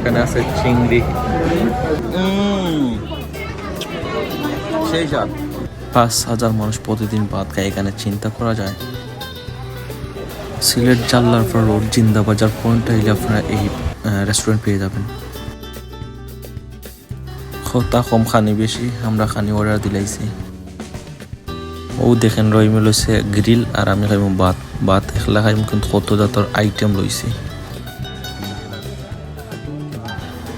এখানে আছে চিংড়ি। সেই স্বাদ। পাঁচ হাজার মানুষ প্রতিদিন ভাত খায় এখানে চিন্তা করা যায়। সিলেট জাল্লারপুর রোড জিন্দাবাজার পয়েন্ট হইলে আপনারা এই রেস্টুরেন্ট পেয়ে যাবেন। খতা কম খানি বেশি আমরা খানি অর্ডার দিলাইছি ও দেখেন রইম লইছে গ্রিল আর আমি খাইম ভাত। ভাত একলা খাইম কিন্তু কত জাতর আইটেম লইছি।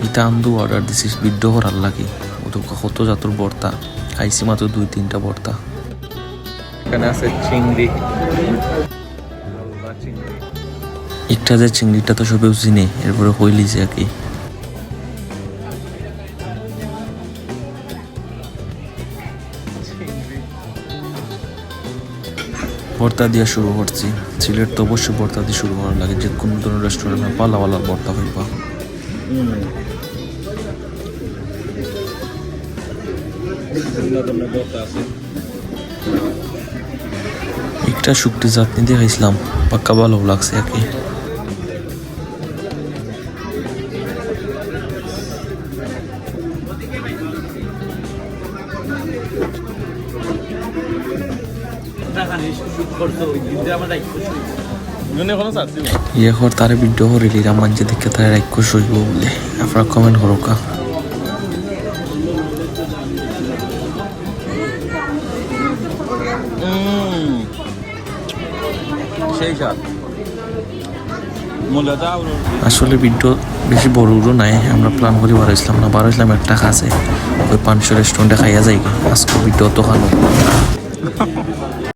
ইটা আমদু অর্ডার দিছিস বিদ্য করার লাগি। ওদুকা কত জাতর বর্তা? খাইছি মাত্র দুই তিনটা বর্তা। এখানে আছে চিংড়ি। একটা যে চিংড়িটা তো সবেও চিনে, এরপরে হইলিছে আর কি ভর্তা দিয়ে শুরু করছি। সিলেট তো অবশ্যই ভর্তা দিয়ে শুরু করার লাগে, যে কোনো ধরনের রেস্টুরেন্টে হইবা একটা শুকটি চাটনি দিয়ে খাইছিলাম, পাক্কা ভালো লাগছে আর কি। ইয়ে কর, তারে ভিডিও মানছে দেখে তারে রাইক্য সইব বলে। আপনারা কমেন্ট করো কা। সেই মূল্যটা আসলে ভিডিও বেশি বড় উড়ো নাই, আমরা প্ল্যান করি বারো ইসলাম না। বারো ইসলাম একটা খাসে ওই পাঁচশো রেস্টুরেন্টে খাইয়া যাই আজকে ভিডিও তো খানো